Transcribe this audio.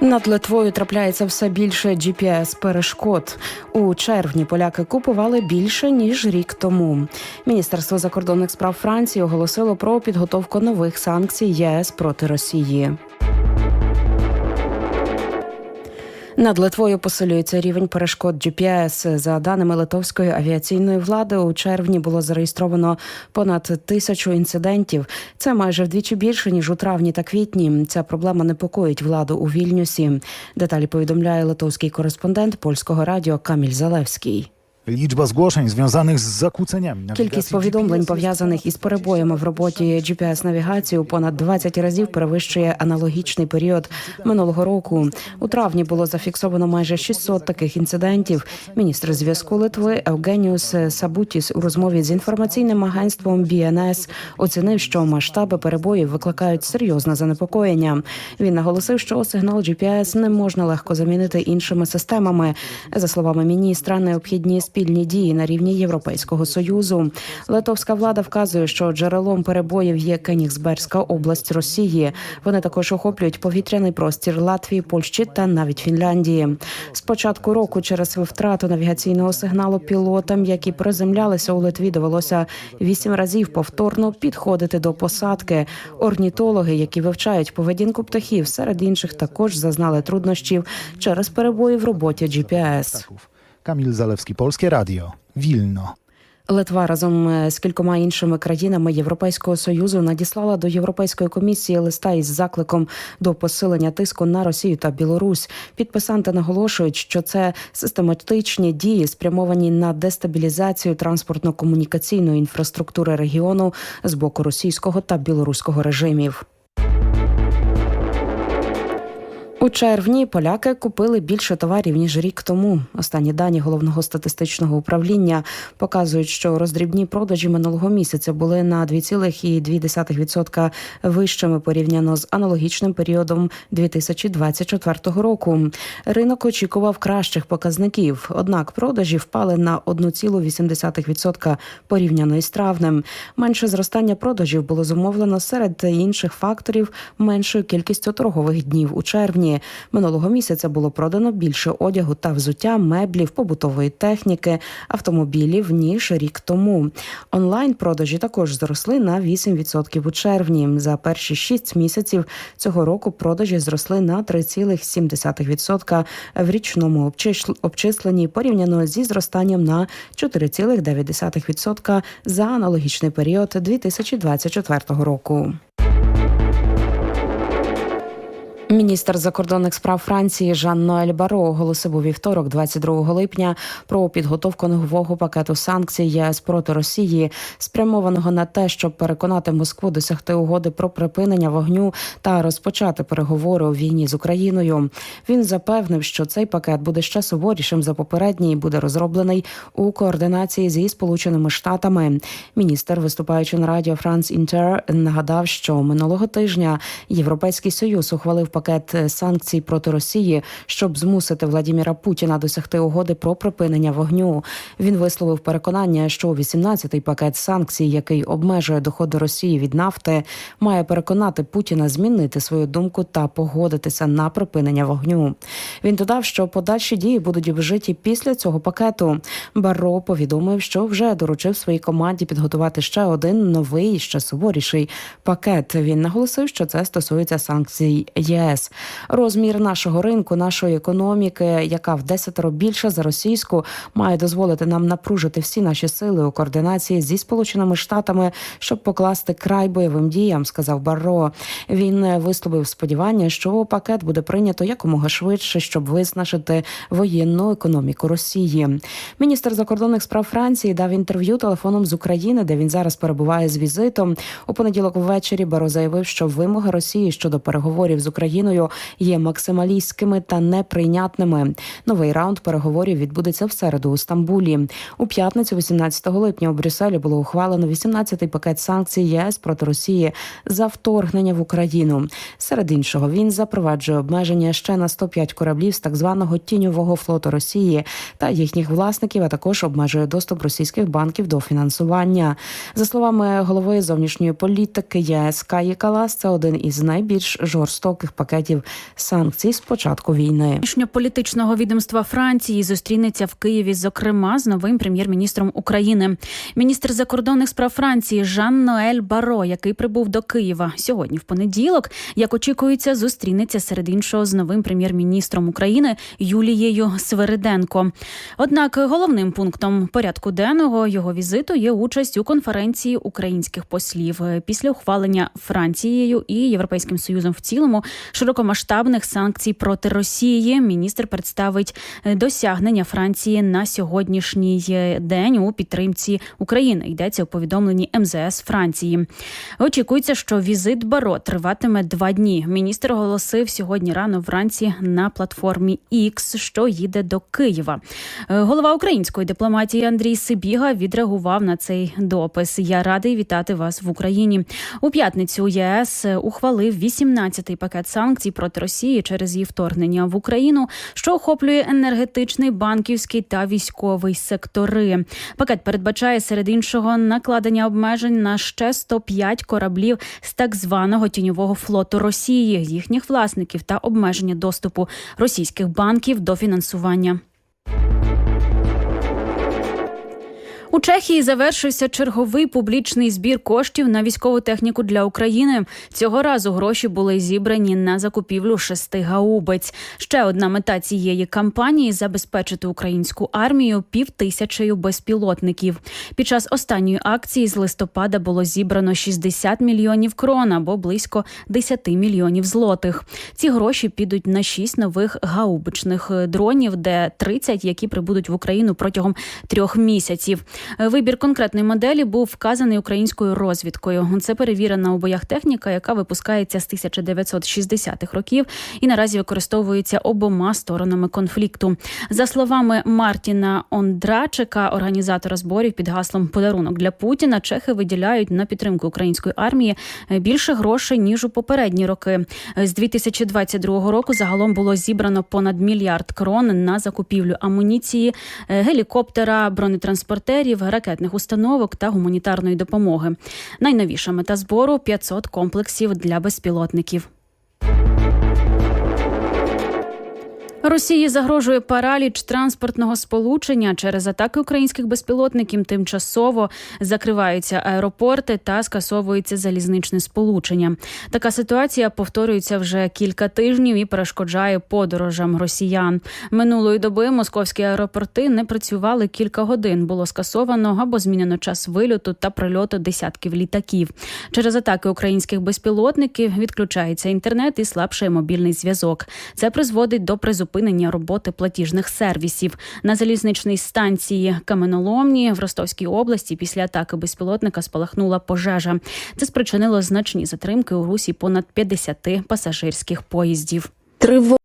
Над Литвою трапляється все більше gps перешкод у червні. Поляки купували більше ніж рік тому. Міністерство закордонних справ Франції оголосило про підготовку нових санкцій ЄС проти Росії. Над Литвою посилюється рівень перешкод GPS. За даними литовської авіаційної влади, у червні було зареєстровано понад тисячу інцидентів. Це майже вдвічі більше ніж у травні та квітні. Ця проблема непокоїть владу у Вільнюсі. Деталі повідомляє литовський кореспондент польського радіо Каміль Залевський. Liczba zgłoszeń związanych z zakłóceniami Кількість повідомлень пов'язаних із перебоями в роботі gps навігації у понад 20 разів перевищує аналогічний період минулого року. У травні було зафіксовано майже 600 таких інцидентів. Міністр зв'язку Литви Евгеніус Сабутіс у розмові з інформаційним агентством BNS оцінив, що масштаби перебоїв викликають серйозне занепокоєння. Він наголосив, що сигнал GPS не можна легко замінити іншими системами. За словами міністра, необхідні спільні дії на рівні Європейського союзу. Литовська влада вказує, що джерелом перебоїв є Кенігсберська область Росії. Вони також охоплюють повітряний простір Латвії, Польщі та навіть Фінляндії. З початку року через втрату навігаційного сигналу пілотам, які приземлялися у Литві, довелося вісім разів повторно підходити до посадки. Орнітологи, які вивчають поведінку птахів, серед інших також зазнали труднощів через перебої в роботі GPS. Kamil Zalewski, Polskie Radio, Wilno. Литва разом е, з кількома іншими країнами Європейського союзу надіслала до Європейської комісії листа із закликом до посилення тиску на Росію та Білорусь. Підписанти наголошують, що це систематичні дії, спрямовані на дестабілізацію транспортно-комунікаційної інфраструктури регіону з боку російського та білоруського режимів. У червні поляки купили більше товарів ніж рік тому. Останні дані головного статистичного управління показують, що роздрібні продажі минулого місяця були на 2,2% вищими порівняно з аналогічним періодом 2024 року. Ринок очікував кращих показників, однак продажі впали на 1,8% порівняно із травнем. Менше зростання продажів було зумовлено серед інших факторів меншою кількістю торгових днів у червні. Минулого місяця було продано більше одягу та взуття, меблів, побутової техніки, автомобілів ніж рік тому. Онлайн продажі також зросли на 8% у червні. За перші 6 місяців цього року продажі зросли на 3,7% в річному обчисленні порівняно зі зростанням на 4,9% за аналогічний період 2024 року. Міністр закордонних справ Франції Жан Ноель Баро оголосив у вівторок, 22 липня, про підготовку нового пакету санкцій ЄС проти Росії, спрямованого на те, щоб переконати Москву досягти угоди про припинення вогню та розпочати переговори у війні з Україною. Він запевнив, що цей пакет буде ще суворішим за попередній і буде розроблений у координації зі Сполученими Штатами. Міністр, виступаючи на радіо Франс Інтер, нагадав, що минулого тижня Європейський союз ухвалив пакет санкцій проти Росії, щоб змусити Владіміра Путіна досягти угоди про припинення вогню. Він висловив переконання, що 18-й пакет санкцій, який обмежує доходи Росії від нафти, має переконати Путіна змінити свою думку та погодитися на припинення вогню. Він додав, що подальші дії будуть вжиті після цього пакету. Барро повідомив, що вже доручив своїй команді підготувати ще один новий, ще суворіший пакет. Він наголосив, що це стосується санкцій ЄС. Розмір нашого ринку, нашої економіки, яка в десятеро більша за російську, має дозволити нам напружити всі наші сили у координації зі сполученими штатами, щоб покласти край бойовим діям, сказав Барро. Він висловив сподівання, що пакет буде прийнято якомога швидше, щоб виснажити воєнну економіку Росії. Міністр закордонних справ Франції дав інтерв'ю телефоном з України, де він зараз перебуває з візитом. У понеділок ввечері Баро заявив, що вимоги Росії щодо переговорів з Україною є максималістськими та неприйнятними. Новий раунд переговорів відбудеться в середу у Стамбулі. У п'ятницю, 18 липня, у Брюсселі було ухвалено 18-й пакет санкцій ЄС проти Росії за вторгнення в Україну. Серед іншого він запроваджує обмеження ще на 105 кораблів з так званого тіньового флоту Росії та їхніх власників, а також обмежує доступ російських банків до фінансування. За словами голови зовнішньої політики ЄС Каї Калас, це один із найбільш жорстоких пакетів пакетів санкцій з початку війни. Внутрішньополітичного відомства Франції зустрінеться в Києві, зокрема з новим прем'єр-міністром України. Міністр закордонних справ Франції Жан Ноель Баро, який прибув до Києва сьогодні в понеділок, як очікується, зустрінеться серед іншого з новим прем'єр-міністром України Юлією Свериденко. Однак головним пунктом порядку денного його візиту є участь у конференції українських послів після ухвалення Францією і Європейським Союзом в цілому широкомасштабних санкцій проти Росії. Міністр представить е, досягнення Франції на сьогоднішній е, день у підтримці України. Йдеться у повідомленні МЗС Франції. Очікується, що візит Баро триватиме два дні. Міністр оголосив сьогодні рано вранці на платформі X, що їде до Києва. Е, Голова української дипломатії Андрій Сибіга відреагував на цей допис. Я радий вітати вас в Україні. У п'ятницю ЄС ухвалив 18-й пакет санкцій проти Росії через її вторгнення в Україну, що охоплює енергетичний, банківський та військовий сектори. Пакет передбачає серед іншого накладення обмежень на ще 105 кораблів з так званого тіньового флоту Росії, їхніх власників та обмеження доступу російських банків до фінансування. У Чехії завершився черговий публічний збір коштів на військову техніку для України. Цього разу гроші були зібрані на закупівлю шести гаубиць. Ще одна мета цієї кампанії забезпечити українську армію півтисячею безпілотників. Під час останньої акції з листопада було зібрано 60 мільйонів крон або близько 10 мільйонів злотих. Ці гроші підуть на шість нових гаубичних дронів, де 30, які прибудуть в Україну протягом трьох місяців. Вибір конкретної моделі був вказаний українською розвідкою. Це перевірена у боях техніка, яка випускається з 1960-х років і наразі використовується обома сторонами конфлікту. За словами Мартіна Ондрачика, організатора зборів під гаслом Подарунок для Путіна, чехи виділяють на підтримку української армії більше грошей ніж у попередні роки. З 2022 року загалом було зібрано понад мільярд крон на закупівлю амуніції, е, гелікоптера, бронетранспортерів, ракетних установок та гуманітарної допомоги. Найновіша мета збору 500 комплексів для безпілотників. Росії загрожує параліч транспортного сполучення через атаки українських безпілотників. Тимчасово закриваються аеропорти та скасовується залізничне сполучення. Така ситуація повторюється вже кілька тижнів і перешкоджає подорожам росіян. Минулої доби московські аеропорти не працювали кілька годин. Було скасовано або змінено час вильоту та прильоту десятків літаків. Через атаки українських безпілотників відключається інтернет і слабшає мобільний зв'язок. Це призводить до призупинення роботи платіжних сервісів на залізничній станції Каменоломні в Ростовській області. Після атаки безпілотника спалахнула пожежа. Це спричинило значні затримки у русі понад 50 пасажирських поїздів. Триво